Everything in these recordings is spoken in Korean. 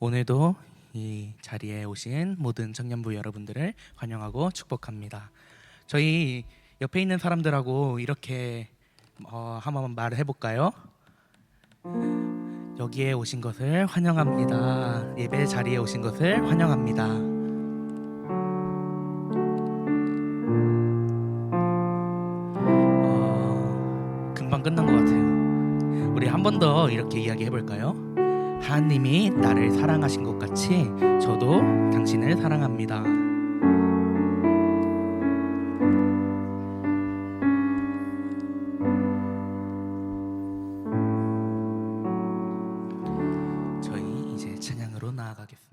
오늘도 이 자리에 오신 모든 청년부 여러분들을 환영하고 축복합니다. 저희 옆에 있는 사람들하고 이렇게 어, 한번 말을 해볼까요? 여기에 오신 것을 환영합니다. 예배 자리에 오신 것을 환영합니다. 어, 금방 끝난 것 같아요. 우리 한 번 더 이렇게 이야기해 볼까요? 하나님이 나를 사랑하신 것 같이 저도 당신을 사랑합니다. 저희 이제 찬양으로 나아가겠습니다.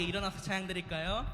함께 일어나서 찬양 드릴까요?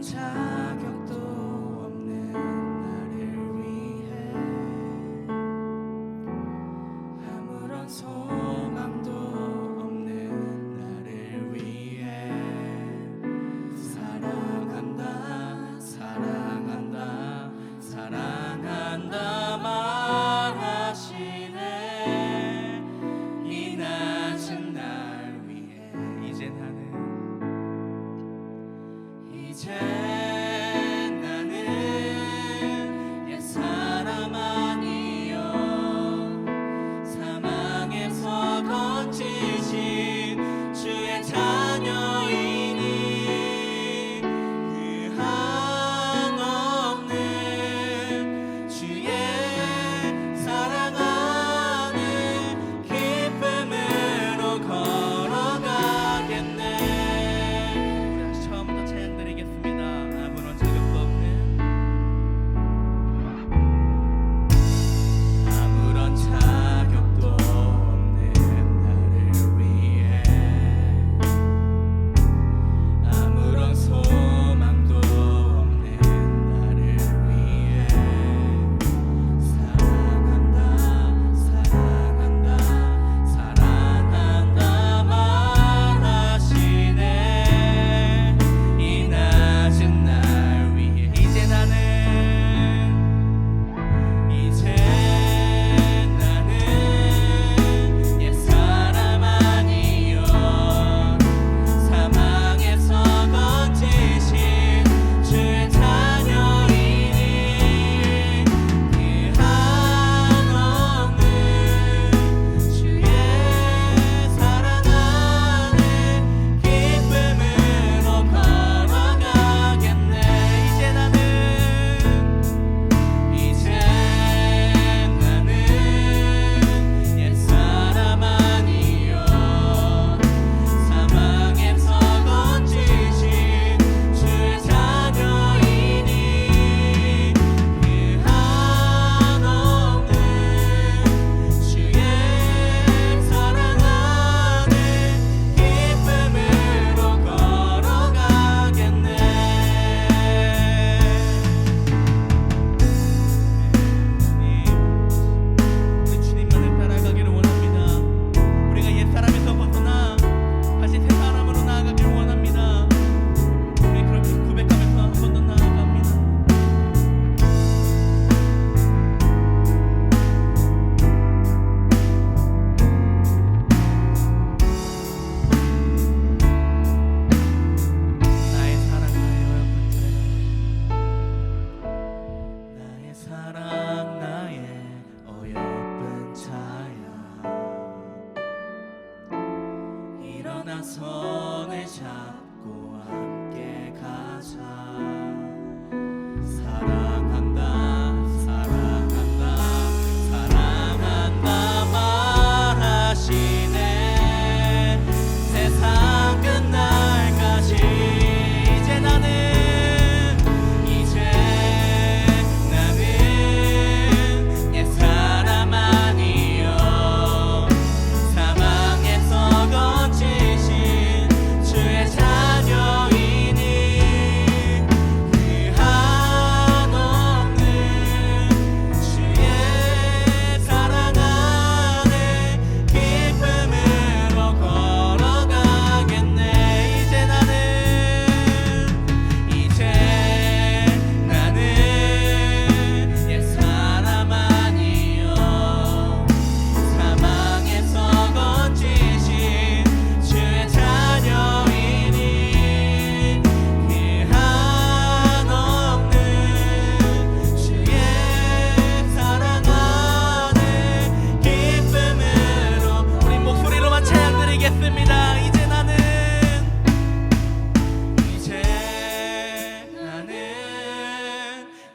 아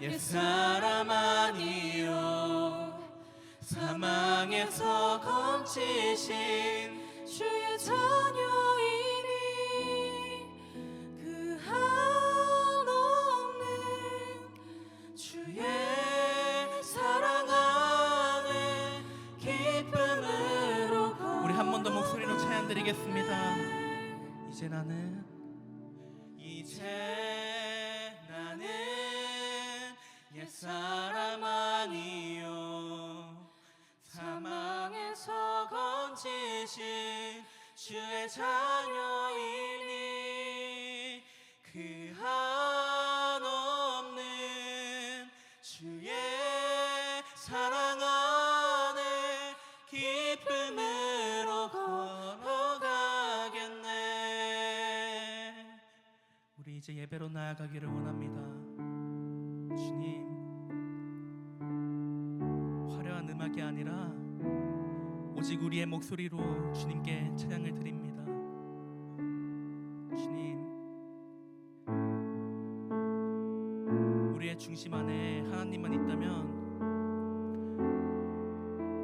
옛사람 아니요 사망에서 건지신 주의 자녀이니 그 한없는 주의 사랑 안에 기쁨으로 우리 한 번 더 목소리로 찬양 드리겠습니다. 이제 나는 이제 사람 아니요 사망에서 건지신 주의 자녀이니 그 한없는 주의 사랑 안에 기쁨으로 걸어가겠네 우리 이제 예배로 나아가기를 원합니다. 주님, 아니라 오직 우리의 목소리로 주님께 찬양을 드립니다. 주님, 우리의 중심 안에 하나님만 있다면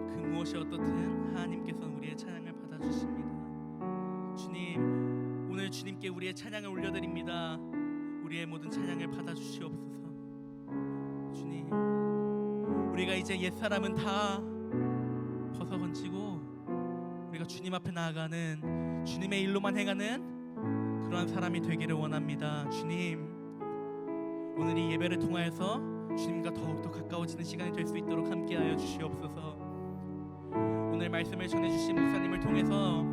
그 무엇이 어떻든 하나님께서는 우리의 찬양을 받아주십니다. 주님, 오늘 주님께 우리의 찬양을 올려드립니다. 우리의 모든 찬양을 받아주시옵소서. 주님, 우리가 이제 옛 사람은 다 벗어 건지고 우리가 주님 앞에 나아가는 주님의 일로만 행하는 그러한 사람이 되기를 원합니다. 주님, 오늘 이 예배를 통하여서 주님과 더욱더 가까워지는 시간이 될 수 있도록 함께하여 주시옵소서. 오늘 말씀을 전해주신 목사님을 통해서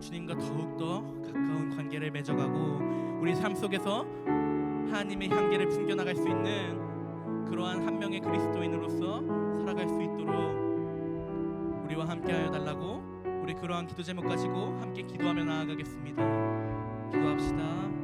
주님과 더욱더 가까운 관계를 맺어가고 우리 삶 속에서 하나님의 향기를 풍겨나갈 수 있는 그러한 한 명의 그리스도인으로서 살아갈 수 있도록 우리와 함께하여 달라고 우리 그러한 기도 제목 가지고 함께 기도하며 나아가겠습니다. 기도합시다.